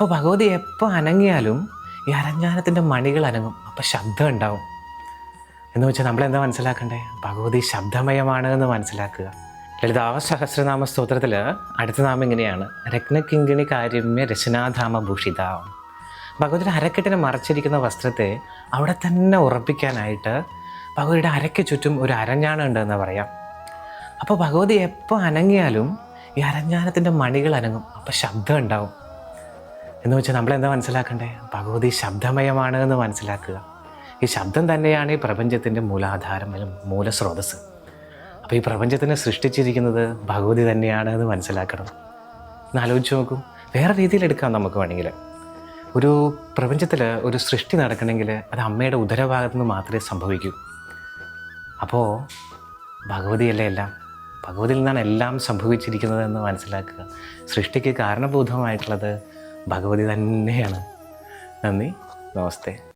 അപ്പോൾ ഭഗവതി എപ്പോൾ അനങ്ങിയാലും ഈ അരഞ്ഞാനത്തിന്റെ മണികൾ അനങ്ങും. അപ്പോൾ ശബ്ദം ഉണ്ടാവും. എന്ന് വെച്ചാൽ നമ്മളെന്താ മനസ്സിലാക്കണ്ടേ? ഭഗവതി ശബ്ദമയമാണ് എന്ന് മനസ്സിലാക്കുക. ലളിതാവ സഹസ്രനാമ സ്തോത്രത്തിൽ അടുത്ത നാമം ഇങ്ങനെയാണ്. രത്നകിങ്കിണി കാര്യമ്യ രചനാധാമ ഭൂഷിത. ഭഗവതിയുടെ അരക്കെട്ടിനെ മറച്ചിരിക്കുന്ന വസ്ത്രത്തെ അവിടെ തന്നെ ഉറപ്പിക്കാനായിട്ട് ഭഗവതിയുടെ അരയ്ക്ക് ചുറ്റും ഒരു അരഞ്ഞാണം ഉണ്ടെന്ന് പറയാം. അപ്പോൾ ഭഗവതി എപ്പോൾ അനങ്ങിയാലും ഈ അരഞ്ഞാനത്തിന്റെ മണികൾ അനങ്ങും. അപ്പോൾ ശബ്ദം ഉണ്ടാവും. എന്ന് വെച്ചാൽ നമ്മളെന്താ മനസ്സിലാക്കണ്ടേ? ഭഗവതി ശബ്ദമയമാണ് എന്ന് മനസ്സിലാക്കുക. ഈ ശബ്ദം തന്നെയാണ് ഈ പ്രപഞ്ചത്തിന്റെ മൂലാധാരം അല്ലെങ്കിൽ മൂലസ്രോതസ് അപ്പോൾ ഈ പ്രപഞ്ചത്തിനെ സൃഷ്ടിച്ചിരിക്കുന്നത് ഭഗവതി തന്നെയാണ് എന്ന് മനസ്സിലാക്കണം. എന്ന് ആലോചിച്ച് നോക്കൂ. വേറെ രീതിയിൽ എടുക്കാം നമുക്ക് വേണമെങ്കിൽ. ഒരു പ്രപഞ്ചത്തിൽ ഒരു സൃഷ്ടി നടക്കണമെങ്കിൽ അത് അമ്മയുടെ ഉദരഭാഗത്തു നിന്ന് മാത്രമേ സംഭവിക്കൂ. അപ്പോൾ ഭഗവതിയല്ലേ എല്ലാം? ഭഗവതിയിൽ നിന്നാണ് എല്ലാം സംഭവിച്ചിരിക്കുന്നത് എന്ന് മനസ്സിലാക്കുക. സൃഷ്ടിക്ക് കാരണഭൂതമായിട്ടുള്ളത് ഭഗവതി തന്നെയാണ്. നന്ദി. നമസ്തേ.